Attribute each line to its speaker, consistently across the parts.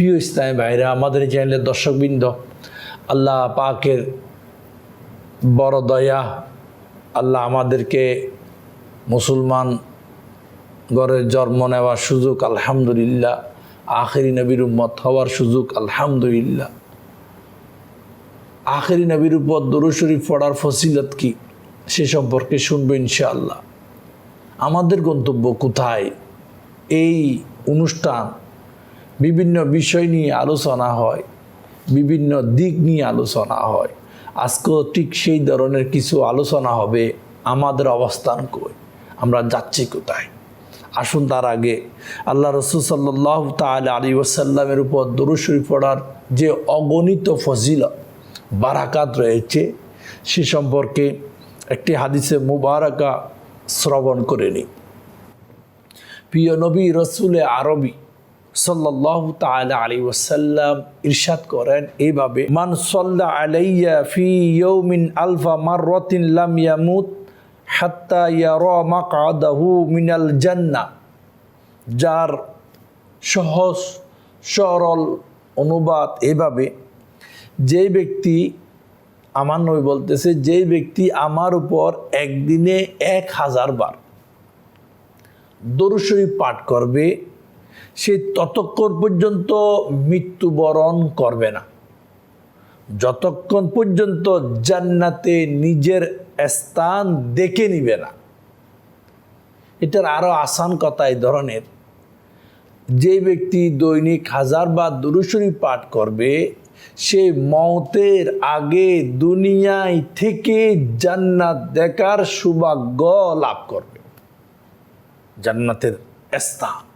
Speaker 1: প্রিয় ইসলামী ভাইরা, আমাদের চ্যানেলের দর্শকবৃন্দ, আল্লাহ পাকের বড় দয়া, আল্লাহ আমাদেরকে মুসলমান গড়ের জন্ম নেওয়ার সুযোগ, আলহামদুলিল্লাহ, আখেরি নবীর উম্মত হওয়ার সুযোগ, আলহামদুলিল্লাহ। আখেরি নবীর উপর শরীফ পড়ার ফসিলত কি সে সম্পর্কে শুনব ইনশাআল্লাহ। আমাদের গন্তব্য কোথায়? এই অনুষ্ঠান বিভিন্ন বিষয় নিয়ে আলোচনা হয়, বিভিন্ন দিক নিয়ে আলোচনা হয়। আজকেও ঠিক সেই ধরনের কিছু আলোচনা হবে আমাদের অবস্থান কই, আমরা যাচ্ছি কোথায়? আসুন তার আগে, আল্লাহ রসুল সাল্লাহ তাল আলী ওসাল্লামের উপর দরুশরী পড়ার যে অগণিত ফজিল বারাকাত রয়েছে, সে সম্পর্কে একটি হাদিসে মুবারকা শ্রবণ করে নিই প্রিয় নবী রসুলে আরবি সাল্লাহ তালা আলী ওসাল্লাম ইরশাদ করেন এইভাবে, মান সাল্লা আলাইয়া ফি ইয়ৌমিন আলফা মাররতিন লাম ইয়ামুত হাত্তা ইয়ারা মাকাদাহু মিনাল জান্না যার সহজ, সরল অনুবাদ এভাবে যে ব্যক্তি আমার নই বলতেছে যে ব্যক্তি আমার উপর একদিনে এক হাজার বার দরুশরী পাঠ করবে সে ততক্ষণ পর্যন্ত মৃত্যুবরণ করবে না। যতক্ষণ পর্যন্ত জান্নাতে নিজের স্থান দেখে নিবে না। এটার আরও আসান কথা এই ধরনের। যে ব্যক্তি দৈনিক হাজার বা দুরুশরী পাঠ করবে, সে মতের আগে দুনিয়ায় থেকে জান্নাত দেখার সৌভাগ্য লাভ করবে। জান্নাতের স্থান।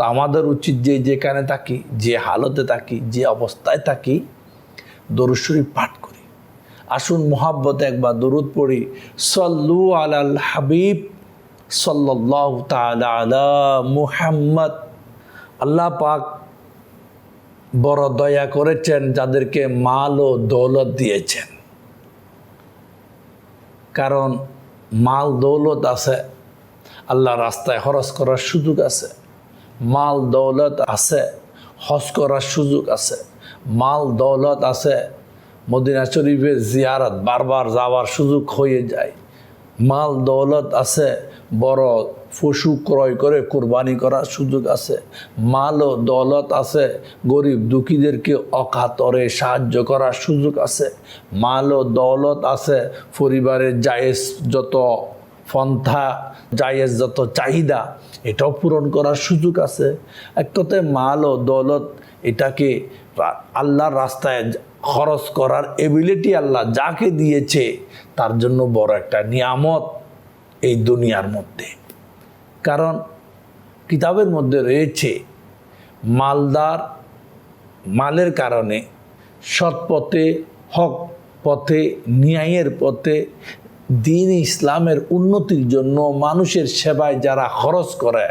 Speaker 1: তো আমাদের উচিত যে যেখানে থাকি, যে হালতে থাকি, যে অবস্থায় থাকি, দরুদ শরীফ পাঠ করি। আসুন মোহাব্বত একবার দরুদ পড়ি, সল্লু আলাল হাবিব সাল্লাহ মুহাম্মদ। আল্লাহ পাক বড় দয়া করেছেন, যাদেরকে মাল ও দৌলত দিয়েছেন। কারণ মাল দৌলত আছে, আল্লাহ রাস্তায় খরচ করার সুযোগ আছে। মাল দৌলত আছে, হজ করার সুযোগ আছে। মাল দৌলত আছে, মদিনা শরীফের জিয়ারত বারবার যাওয়ার সুযোগ হয়ে যায়। মাল দৌলত আছে, বড় পশু ক্রয় করে কোরবানি করার সুযোগ আছে। মাল ও দৌলত আছে, গরিব দুঃখীদেরকে অকাতরে সাহায্য করার সুযোগ আছে। মাল ও দৌলত আছে, পরিবারের জায়েজ যত পন্থা, জায়েজ যত চাহিদা, এটাও পূরণ করার সুযোগ আছে। এক কথায় মাল ও দৌলত, এটাকে আল্লাহর রাস্তায় খরচ করার এবিলিটি আল্লাহ যাকে দিয়েছে, তার জন্য বড় একটা নিয়ামত এই দুনিয়ার মধ্যে। কারণ কিতাবের মধ্যে রয়েছে, মালদার, মালের কারণে সৎ পথে, হক পথে, ন্যায়ের পথে দিন ইসলামের উন্নতির জন্য মানুষের সেবায় যারা খরচ করে,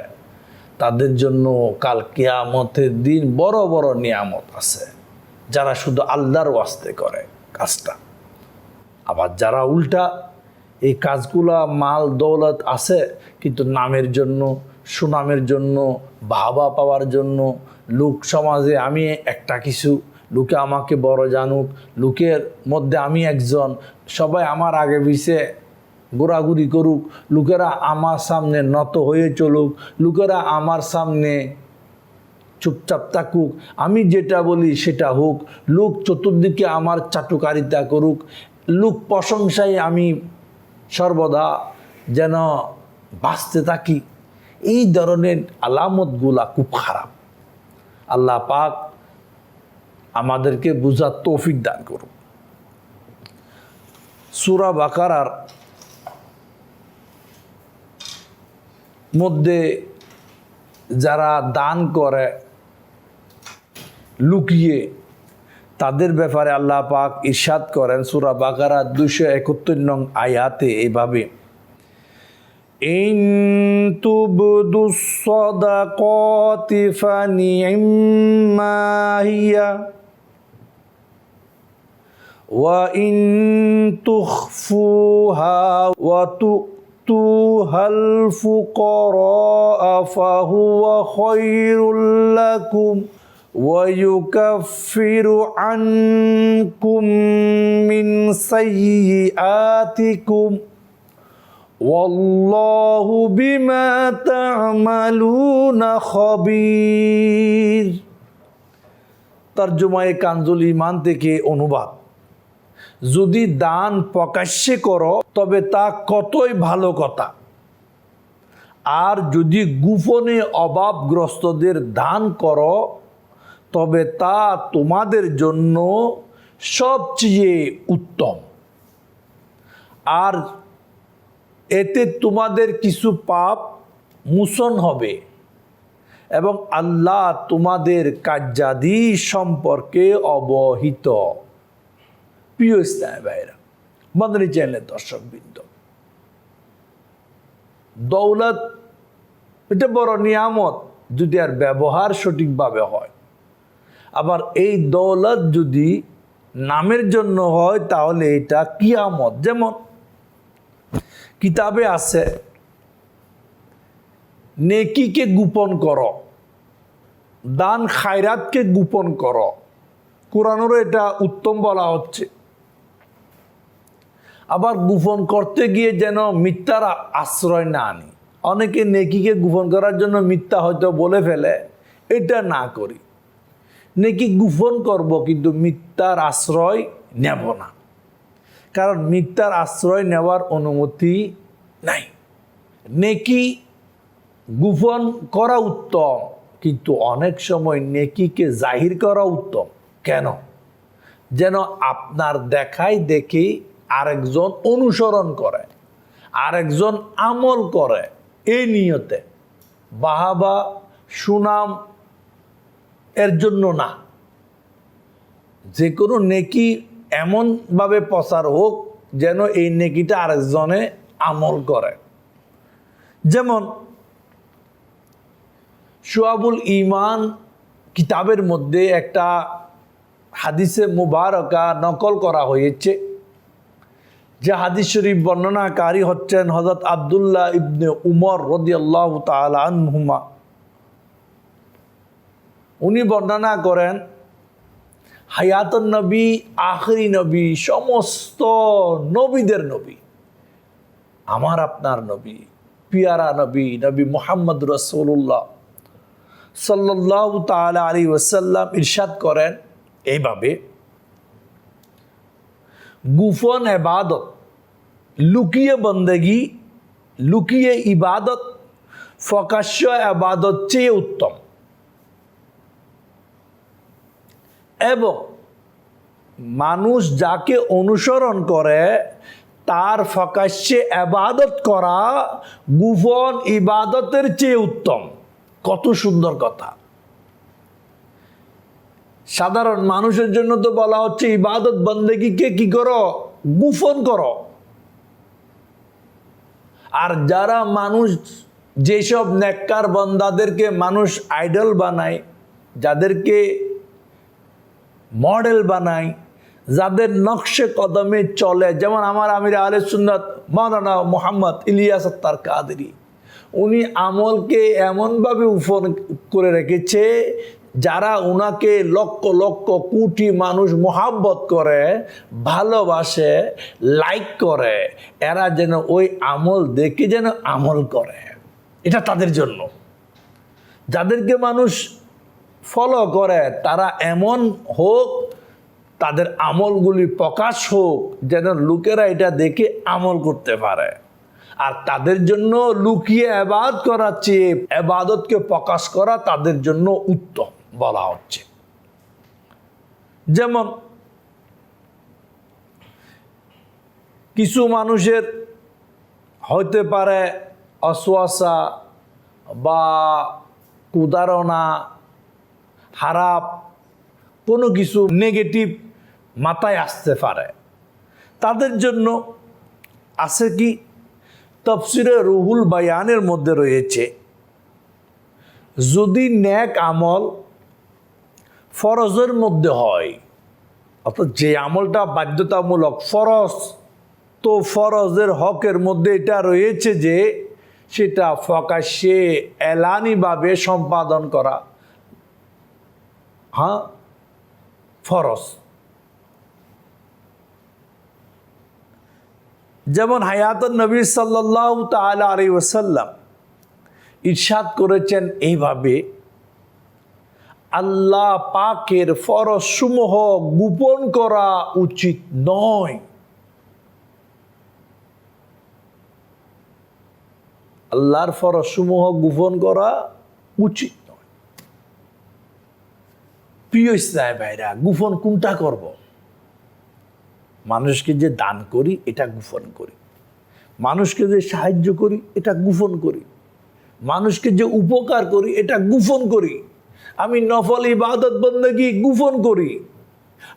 Speaker 1: তাদের জন্য কাল কেয়ামতের দিন বড় বড় নিয়ামত আছে। যারা শুধু আল্লাহর ওয়াস্তে করে কাজটা। আবার যারা উল্টা এই কাজগুলা মাল দৌলত আছে, কিন্তু নামের জন্য, সুনামের জন্য বাবা পাওয়ার জন্য, লোক সমাজে আমি একটা কিছু, লোকে আমাকে বড় জানুক, লোকের মধ্যে আমি একজন সবাই আমার আগে পিছিয়ে ঘোরাঘুরি করুক, লোকেরা আমার সামনে নত হয়ে চলুক, লোকেরা আমার সামনে চুপচাপ থাকুক, আমি যেটা বলি সেটা হোক, লোক চতুর্দিকে আমার চাটুকারিতা করুক, লোক প্রশংসায় আমি সর্বদা যেন বাঁচতে থাকি। এই ধরনের আলামতগুলা খুব খারাপ। আল্লাহ পাক আমাদেরকে বুঝার তৌফিক দান করুক। সুরা বাকারার মধ্যে যারা দান করে লুকিয়ে তাদের ব্যাপারে আল্লাহ পাক ইরশাদ করেন সুরা বাকারা দুশো একাত্তর নং আয়াতে এভাবে إن تبدوا الصدقات فنعما هي وإن تخفوها وتؤتوها الفقراء فهو خير لكم ويكفر عنكم من سيئاتكم والله بما تعملون خبير তর্জমায়ে কানজুল ইমান থেকে অনুবাদ যদি দান প্রকাশ্যে করো, তবে তা কতই ভালো কথা? আর যদি গোপনে অভাবগ্রস্তদের দান করো, তবে তা তোমাদের জন্য সবচেয়ে উত্তম। আর এতে তোমাদের কিছু পাপ মোচন হবে এবং আল্লাহ তোমাদের কার্যাদি সম্পর্কে অবহিত। প্রিয় ইসলাম ভাইরা মদনী চ্যানেলের দর্শকবৃন্দ, দৌলত এটা বড় নিয়ামত যদি আর ব্যবহার সঠিকভাবে হয়। আবার এই দৌলত যদি নামের জন্য হয়, তাহলে এটা কিয়ামত। যেমন কিতাবে আছে, নেকিকে গোপন কর, দান খায়রাতকে গোপন কর। কোরআনেরও এটা উত্তম বলা হচ্ছে। আবার গোপন করতে গিয়ে যেন মিথ্যার আশ্রয় না আনি। অনেকে নেকিকে গোপন করার জন্য মিথ্যা হয়তো বলে ফেলে, এটা না করি। নেকি গোপন করব কিন্তু মিথ্যার আশ্রয় নেব না। কারণ মিথ্যার আশ্রয় নেওয়ার অনুমতি নাই। নেকি গোপন করা উত্তম, কিন্তু অনেক সময় নেকিকে জাহির করা উত্তম। কেন? যেন আপনার দেখাই দেখি আরেকজন অনুসরণ করে, আরেকজন আমল করে এই নিয়তে। বাহাবা সুনাম এর জন্য না। যে কোনো নেকি এমনভাবে প্রচার হোক যেন এই নেকিটা আরেকজনে আমল করে। যেমন, সোয়াবুল ইমান কিতাবের মধ্যে একটা হাদিসে মুবারকা নকল করা হয়েছে। যে হাদিস শরীফ বর্ণনাকারী হচ্ছেন হজরত আবদুল্লাহ ইবনে উমর রদিয়াল্লাহ তালা আনহুমা। উনি বর্ণনা করেন, হায়াতুন নবী, আখরি নবী, সমস্ত নবীদের নবী, আমার আপনার নবী, পিয়ারা নবী নবী মোহাম্মদ রসুল্লাহ সাল্লাহ তালা আলী ওসাল্লাম ইরশাদ করেন, এইভাবে গুফন এবাদত লুকিয়ে বন্দেগি, লুকিয়ে ইবাদত, ফকাশ্য আবাদত চেয়ে উত্তম। এবং মানুষ যাকে অনুসরণ করে, তার ফকাশ্যে আবাদত করা গুফন ইবাদতের চেয়ে উত্তম। কত সুন্দর কথা। সাধারণ মানুষের জন্য তো বলা হচ্ছে ইবাদত বন্দেগীকে কি করো? গুফন করো। আর যারা মানুষ যেসব নেককার বন্দাদেরকে মানুষ আইডল বানায়, যাদেরকে মডেল বানায়, যাদের নকশে কদমে চলে, যেমন আমার আমির আলে সুন্নত মাওলানা মোহাম্মদ ইলিয়াস আত্তার কাদেরি, উনি আমলকে এমনভাবে উফন করে রেখেছে যারা ওনাকে লক্ষ লক্ষ কোটি মানুষ মোহাব্বত করে, ভালোবাসে লাইক করে, এরা যেন ওই আমল দেখে যেন আমল করে। এটা তাদের জন্য। যাদেরকে মানুষ ফলো করে, তারা এমন হোক, তাদের আমলগুলি প্রকাশ হোক, যেন লোকেরা এটা দেখে আমল করতে পারে। আর তাদের জন্য লুকিয়ে আবাদ করার চেয়ে আবাদতকে প্রকাশ করা তাদের জন্য উত্তম। বলা হচ্ছে। যেমন কিছু মানুষের হইতে পারে অশ্বাসা বা কুদারণা হারাপ কোনো কিছু নেগেটিভ মাথায় আসতে পারে। তাদের জন্য আছে কি? তফসিরে রুহুল বায়ানের মধ্যে রয়েছে, যদি ন্যাক আমল ফরজের মধ্যে হয়। অর্থাৎ যে আমলটা বাধ্যতামূলক ফরজ, তো ফরজের হকের মধ্যে এটা রয়েছে যে সেটা ফকাশে, এলানিভাবে সম্পাদন করা। হ্যাঁ? ফরজ। যেমন হায়াত নবী সাল্লাহ তালা আলী ওসাল্লাম ইরশাদ করেছেন এইভাবে আল্লাহ পাকের ফরসমূহ গোপন করা উচিত নয়। আল্লাহর ফরসমূহ গোপন করা উচিত নয়। প্রিয় ইসলাম ভাইরা, গোপন কোনটা করব? মানুষকে যে দান করি, এটা গোপন করি। মানুষকে যে সাহায্য করি, এটা গোপন করি। মানুষকে যে উপকার করি, এটা গোপন করি। আমি নফল ইবাদত বন্দী গোপন করি।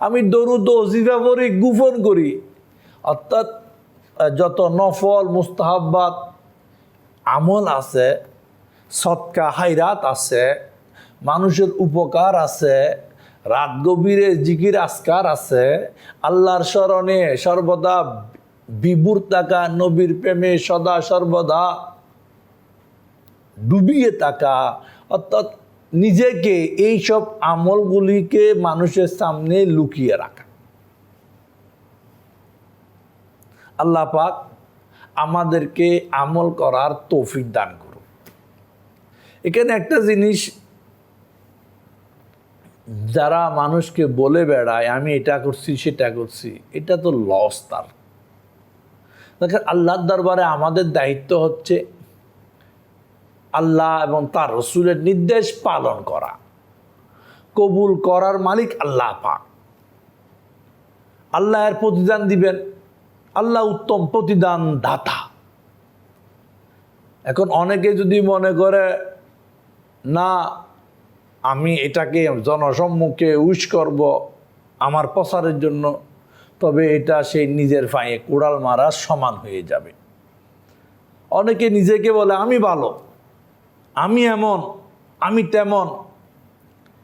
Speaker 1: আমি দরুদ ওজিফা পড়ি গোপন করি। অর্থাৎ যত নফল, মুস্তাহাব্বাত আমল আছে, সৎকা হাইরাত আছে, মানুষের উপকার আছে, রাত গভীরে জিকির আসকার আছে, আল্লাহর স্মরণে সর্বদা বিভুর থাকা, নবীর প্রেমে সদা সর্বদা ডুবিয়ে থাকা, অর্থাৎ নিজেকে এইসব আমলগুলিকে মানুষের সামনে লুকিয়ে রাখা। আল্লাহ পাক আমাদেরকে আমল করার তৌফিক দান করুন। এখানে একটা জিনিস যারা মানুষকে বলে বেড়ায়, আমি এটা করছি, সেটা করছি, এটা তো লস তার। দেখেন, আল্লাহর দরবারে আমাদের দায়িত্ব হচ্ছে আল্লাহ এবং তার রসুলের নির্দেশ পালন করা। কবুল করার মালিক আল্লাহ পাক। আল্লাহ এর প্রতিদান দিবেন। আল্লাহ উত্তম প্রতিদান দাতা এখন অনেকে যদি মনে করে, না, আমি এটাকে জনসম্মুখে উইশ করব আমার প্রচারের জন্য, তবে এটা সেই নিজের পায়ে কোড়াল মারা সমান হয়ে যাবে। অনেকে নিজেকে বলে, আমি ভালো। আমি এমন, আমি তেমন,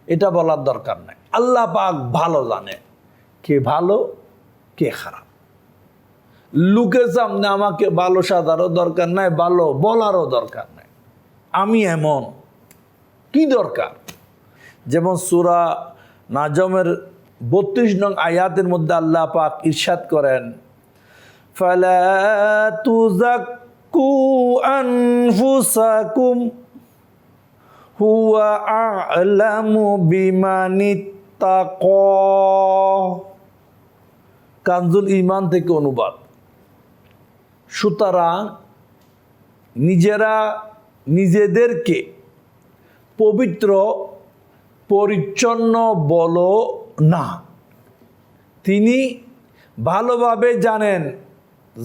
Speaker 1: এটা বলার দরকার নাই। আল্লাহ পাক ভালো জানে কে ভালো, কে খারাপ। লোকের সামনে আমাকে ভালো সাজারও দরকার নাই, ভালো বলারও দরকার নাই। আমি এমন, কি দরকার? যেমন সুরা নাজমের বত্রিশ নং আয়াতের মধ্যে আল্লাহ পাক ইরশাদ করেন, ফালা তুজাক্কু আনফুসাকুম হুয়া আ'লামু বিমানিত্তাকা। কানজুল ইমান থেকে অনুবাদ। সুতরাং নিজেরা নিজেদেরকে পবিত্র, পরিচ্ছন্ন বলো না। তিনি ভালোভাবে জানেন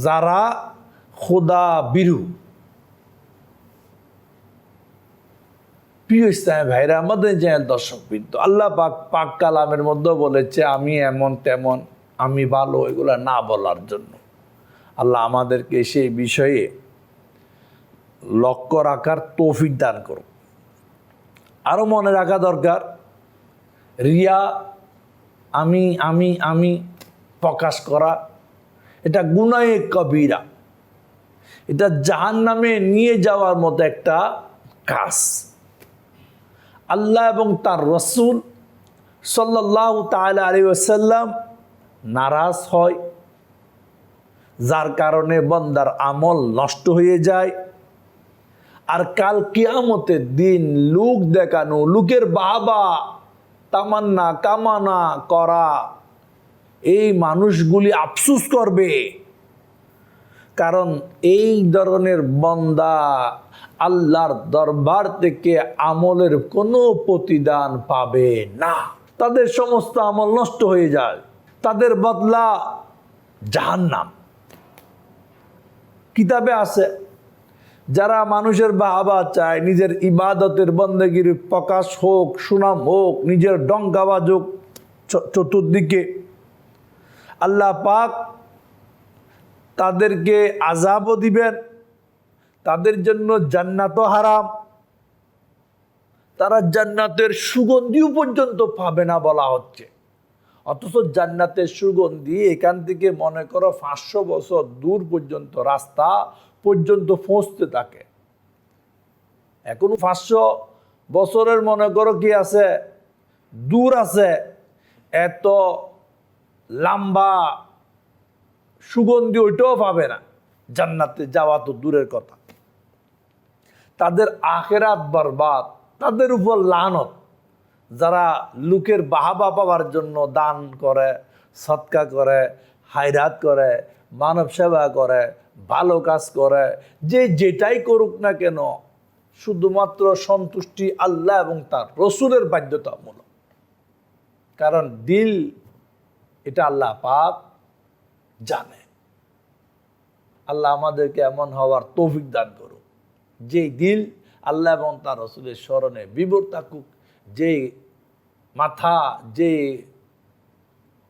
Speaker 1: যারা খোদা বিরু প্রিয় ইসলাম ভাইরা, আমাদের যে দর্শক বৃন্দ আল্লাহ পাক পাক কালামের মধ্যে বলেছে, আমি এমন তেমন, আমি ভালো এগুলা না বলার জন্য। আল্লাহ আমাদেরকে সেই বিষয়ে লক্ষ্য রাখার তৌফিক দান করুন আরও মনে রাখা দরকার, রিয়া, আমি আমি আমি প্রকাশ করা, এটা গুনায়ে কবিরা। এটা জাহান নামে নিয়ে যাওয়ার মতো একটা কাজ। আল্লাহ এবং তার রসুল সাল্লাহ তালা আলী আসাল্লাম নারাজ হয়, যার কারণে বন্দার আমল নষ্ট হয়ে যায়। আর কাল কিয়ামতের দিন লুক দেখানো, লুকের বাবা তামান্না, কামানা করা, এই মানুষগুলি আফসুস করবে। কারণ এই ধরনের বন্দা আল্লাহর দরবার থেকে আমলের কোনো প্রতিদান পাবে না। তাদের সমস্ত আমল নষ্ট হয়ে যায়। তাদের বদলা জাহান্নাম। কিতাবে আছে, যারা মানুষের বাহাবা চায়, নিজের ইবাদতের বন্দেগির প্রকাশ হোক, সুনাম হোক, নিজের ডঙ্কা বাজুক চ- চতুর্দিকে। আল্লাহ পাক তাদেরকে আজাবও দিবেন, তাদের জন্য জান্নাত হারাম। তারা জান্নাতের সুগন্ধিও পর্যন্ত পাবে না বলা হচ্ছে। অথচ জান্নাতের সুগন্ধি এখান থেকে মনে করো পাঁচশো বছর দূর পর্যন্ত, রাস্তা পর্যন্ত পৌঁছতে থাকে। এখনও পাঁচশো বছরের মনে করো কি আছে? দূর আছে। এত লম্বা সুগন্ধি ওইটাও পাবে না। জান্নাতে যাওয়া তো দূরের কথা। তাদের আখেরাত বরবাদ, তাদের উপর লানত। যারা লোকের বাহাবা পাওয়ার জন্য দান করে, সৎকা করে হাইরাত করে, মানব সেবা করে, ভালো কাজ করে, যে যেটাই করুক না কেন, শুধুমাত্র সন্তুষ্টি আল্লাহ এবং তার রসুলের বাধ্যতামূলক। কারণ দিল, এটা আল্লাহ পাক জানে। আল্লাহ আমাদেরকে এমন হওয়ার তৌফিক দান করুক। যেই দিল আল্লাহ এবং তার রসুলের স্মরণে বিবর থাকুক। যে মাথা যে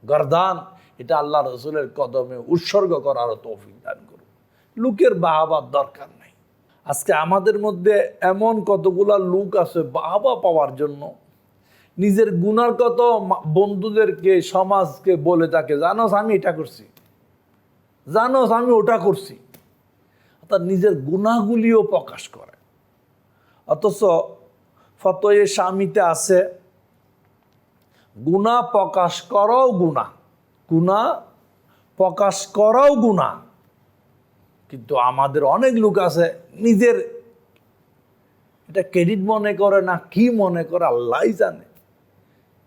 Speaker 1: গরদান, এটা আল্লাহ রসুলের কদমে উৎসর্গ করারও তৌফিক দান করুক। লোকের বাহাবার দরকার নাই। আজকে আমাদের মধ্যে এমন কতগুলা লোক আছে বাহাবা পাওয়ার জন্য। নিজের গুণার কত বন্ধুদেরকে, সমাজকে বলে তাকে জানোস আমি এটা করছি। জানোস আমি ওটা করছি। অর্থাৎ নিজের গুণাগুলিও প্রকাশ করে। অথচ ফতয়ে স্বামীতে আছে, গুণা প্রকাশ করাও গুণা গুণা প্রকাশ করাও গুণা। কিন্তু আমাদের অনেক লোক আছে, নিজের এটা ক্রেডিট মনে করে না, কি মনে করে আল্লাহ জানে।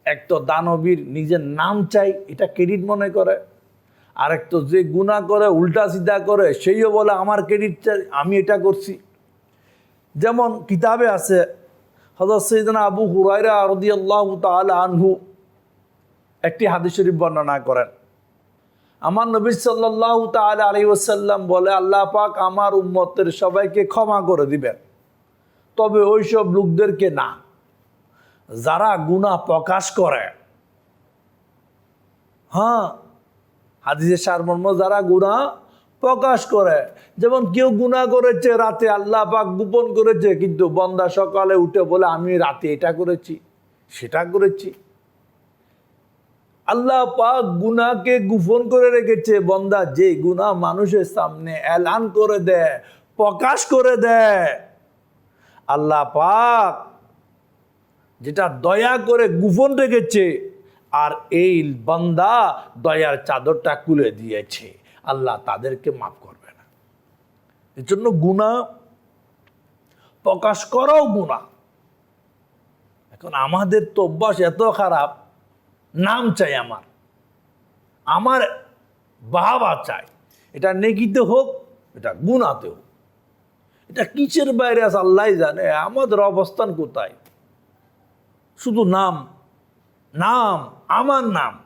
Speaker 1: এক তো দানবীর নিজের নাম চাই, এটা ক্রেডিট মনে করে। আরেক তো যে গুণা করে, উল্টা সিধা করে, সেইও বলে, আমার ক্রেডিট চাই আমি এটা করছি। যেমন কিতাবে আছে হজরত সৈদানা আবু হুরাইরা রদি আল্লাহ তাল আনহু একটি হাদিস শরীফ বর্ণনা করেন। আমার নবী সাল্লাহ তাল আলী ওসাল্লাম বলে, আল্লাহ পাক আমার উম্মতের সবাইকে ক্ষমা করে দিবেন। তবে ওইসব লোকদেরকে না। যারা গুণা প্রকাশ করে হ্যাঁ হাদিসের সারমর্ম যারা গুণা প্রকাশ করে, যেমন কেউ গুণা করেছে রাতে আল্লাহ পাক গোপন করেছে, কিন্তু বন্দা সকালে উঠে বলে, আমি রাতে এটা করেছি, সেটা করেছি। আল্লাহ পাক গুনাকে গোপন করে রেখেছে, বন্দা যে গুনাহ মানুষের সামনে এলান করে দেয়, প্রকাশ করে দেয়। আল্লাহ পাক যেটা দয়া করে গোপন রেখেছে আর এই বান্দা দয়ার চাদরটা কুলে দিয়েছে। আল্লাহ তাদেরকে মাফ করবে না। এর জন্য গুণা প্রকাশ করাও গুণা এখন আমাদের তো অভ্যাস এত খারাপ, নাম চাই আমার। আমার বাবা চাই এটা নেকিতে হোক, এটা গুণাতে হোক। এটা কিসের বাইরে আছে আল্লাহ জানে, আমাদের অবস্থান কোথায়? শুধু নাম নাম। আমার নাম।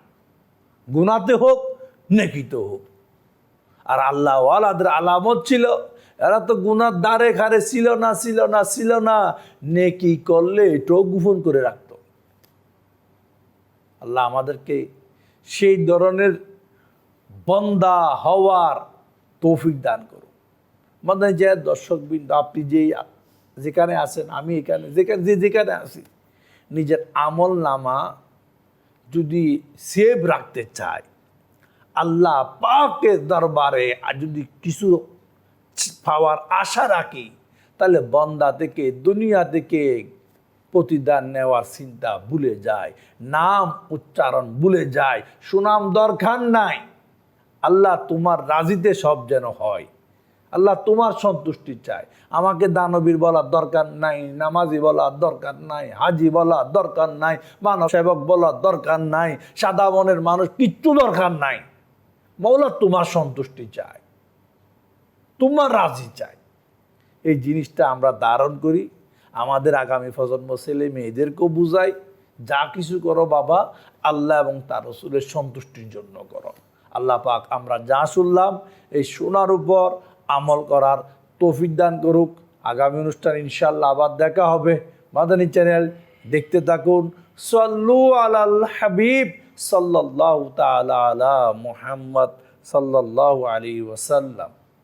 Speaker 1: গুনাতে হোক, নেকিতে হোক। আর আল্লাহ ওয়ালাদের আলামত ছিল, এরা তো গুনার দ্বারে খারে ছিল না ছিল না ছিল না। নেকি করলে এটাও গোপন করে রাখতো। আল্লাহ আমাদেরকে সেই ধরনের বন্দা হওয়ার তৌফিক দান করুন। মানে যে দর্শকবৃন্দ, আপনি যেই যেখানে আছেন, আমি এখানে, যেখানে যে যেখানে আছি, নিজের আমল নামা যদি সেভ রাখতে চায়, আল্লাহ পাকের দরবারে আর যদি কিছু পাওয়ার আশা রাখি, তাহলে বন্দা থেকে, দুনিয়া থেকে প্রতিদান নেওয়ার চিন্তা ভুলে যায়, নাম উচ্চারণ ভুলে যায়, সুনাম দরকার নাই। আল্লাহ তোমার রাজিতে সব যেন হয়। আল্লাহ তোমার সন্তুষ্টি চাই আমাকে দানবীর বলার দরকার নাই, নামাজি বলার দরকার নাই, হাজি বলার দরকার নাই, মানব সেবক বলার দরকার নাই, সাদা মনের মানুষ কিচ্ছু দরকার নাই। মৌলা তোমার সন্তুষ্টি চাই তোমার রাজি চাই এই জিনিসটা আমরা ধারণ করি, আমাদের আগামী প্রজন্ম ছেলে মেয়েদেরকেও বুঝাই, যা কিছু করো বাবা, আল্লাহ এবং তার রসুলের সন্তুষ্টির জন্য করো। আল্লাহ পাক আমরা যা শুনলাম, এই শোনার উপর আমল করার তৌফিক দান করুক। আগামী অনুষ্ঠান ইনশাল্লাহ আবার দেখা হবে। মাদানী চ্যানেল দেখতে থাকুন। সল্লু আলাল হাবিব, সাল্লাল্লাহু তাআলা আলা মুহাম্মদ সাল্লাল্লাহু আলাইহি ওয়াসাল্লাম।